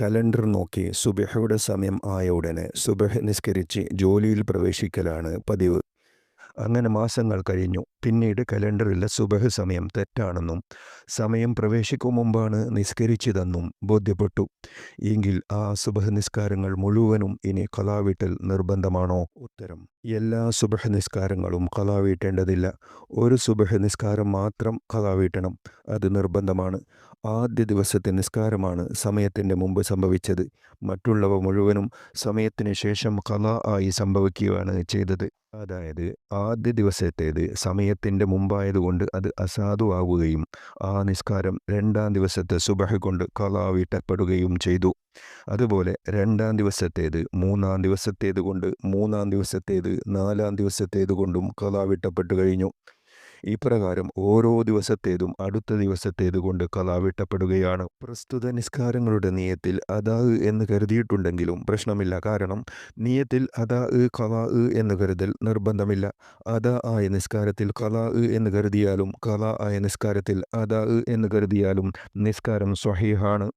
Calendar നോക്കി സുബഹയുടെ സമയം ആയ ഉടനെ സുബഹ നിസ്കരിച്ച് ജോലിയിൽ പ്രവേശിക്കലാണ് പതിവ്. അങ്ങനെ മാസങ്ങൾ കഴിഞ്ഞു. പിന്നീട് കലണ്ടറിലെ സുബഹ സമയം തെറ്റാണെന്നും സമയം പ്രവേശിക്കും മുമ്പാണ് നിസ്കരിച്ചതെന്നും ബോധ്യപ്പെട്ടു. എങ്കിൽ ആ സുബഹ നിസ്കാരങ്ങൾ മുഴുവനും ഇനി കലാവീട്ടിൽ നിർബന്ധമാണോ? ഉത്തരം എല്ലാ സുബഹ നിസ്കാരങ്ങളും കലാവീട്ടേണ്ടതില്ല. ഒരു സുബഹ നിസ്കാരം മാത്രം കലാവീട്ടണം. അത് നിർബന്ധമാണ്. ആദ്യ ദിവസത്തെ നിസ്കാരമാണ് സമയത്തിന്റെ മുമ്പ് സംഭവിച്ചത്. മറ്റുള്ളവ മുഴുവനും സമയത്തിന് ശേഷം കല ആയി സംഭവിക്കുകയാണ് ചെയ്തത്. അതായത് ആദ്യ ദിവസത്തേത് സമയത്തിന്റെ മുമ്പായതുകൊണ്ട് അത് അസാധുവാകുകയും ആ നിസ്കാരം രണ്ടാം ദിവസത്തെ സുബഹ് കൊണ്ട് കലാവീട്ടപ്പെടുകയും ചെയ്തു. അതുപോലെ രണ്ടാം ദിവസത്തേത് മൂന്നാം ദിവസത്തേത് കൊണ്ട് മൂന്നാം ദിവസത്തേത് നാലാം ദിവസത്തേത് കൊണ്ടും കലാവിട്ടപ്പെട്ടു കഴിഞ്ഞു. ഇപ്രകാരം ഓരോ ദിവസത്തേതും അടുത്ത ദിവസത്തേത് കൊണ്ട് കലാവിട്ടപ്പെടുകയാണ് പ്രസ്തുത നിസ്കാരങ്ങളുടെ നിയത്തിൽ അതാ എന്ന് കരുതിയിട്ടുണ്ടെങ്കിലും പ്രശ്നമില്ല. കാരണം നിയത്തിൽ അതാ കലാ എന്ന് കരുതൽ നിർബന്ധമില്ല. അതാ ആയ നിസ്കാരത്തിൽ കലാ എന്ന് കരുതിയാലും കലാ ആയ നിസ്കാരത്തിൽ അതാ എന്ന് കരുതിയാലും നിസ്കാരം സ്വഹീഹാണ്.